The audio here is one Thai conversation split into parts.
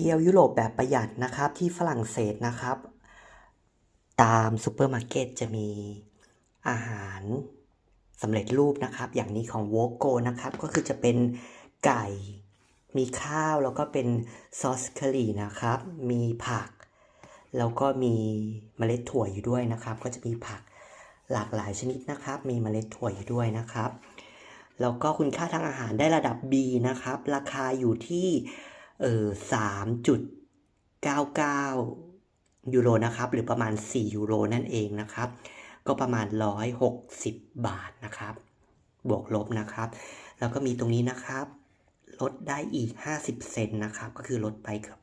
ที่ยวยุโรปแบบประหยัดนะครับที่ฝรั่งเศสนะครับ ตามซูเปอร์มาร์เก็ตจะมีอาหารสำเร็จรูปนะครับ อย่างนี้ของ w o g o นะครับ ก็คือจะเป็นไก่ มีข้าวแล้วก็เป็นซอสคารีนะครับ มีผัก แล้วก็มีเมล็ดถั่วอยู่ด้วยนะครับ ก็จะมีผักหลากหลายชนิดนะครับ มีเมล็ดถั่วอยู่ด้วยนะครับ แล้วก็คุณค่าทางอาหารได้ระดับ B นะครับ ราคาอยู่ที่ เออสามจุดเก้าเก้ายูโรนะครับ หรือประมาณ 4 ยูโรนั่นเองนะครับ ก็ประมาณ 160 บาทนะครับ บวกลบนะครับ แล้วก็มีตรงนี้นะครับ ลดได้อีก 50 เซนต์นะครับ ก็คือลดไปเกือบ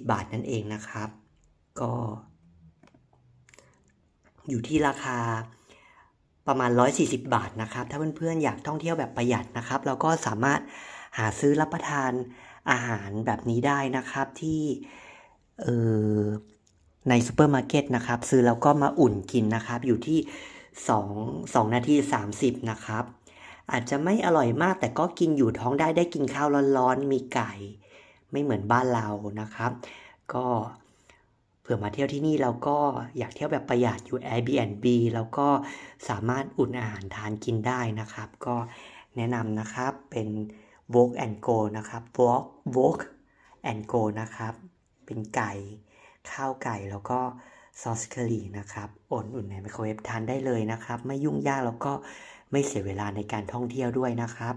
20 บาทนั่นเองนะครับ ก็ อยู่ที่ราคาประมาณ 140 บาทนะครับ ถ้าเพื่อนๆอยากท่องเที่ยวแบบประหยัดนะครับ เราก็สามารถหาซื้อรับประทาน อาหารแบบนี้ได้นะครับที่เออในซูเปอร์มาร์เก็ตนะครับ ซื้อแล้วก็มาอุ่นกินนะครับ อยู่ที่ 2 2 นาที 30 นะครับ อาจจะไม่อร่อยมากแต่ก็กินอยู่ท้องได้ได้กินข้าวร้อนๆ มีไก่ ไม่เหมือนบ้านเรานะครับ ก็เผื่อมาเที่ยวที่นี่เราก็อยากเที่ยวแบบประหยัดอยู่ Airbnb แล้วก็สามารถอุ่นอาหารทานกินได้นะครับ ก็แนะนำนะครับเป็น w o k and Go นะครับ w o k w o k and Go นะครับ เป็นไก่ ข้าวไก่แล้วก็ซอสเคอรี่นะครับอ่นอุ่นในไมโครเวฟทานได้เลยนะครับ ไม่ยุ่งยากแล้วก็ไม่เสียเวลาในการท่องเที่ยวด้วยนะครับ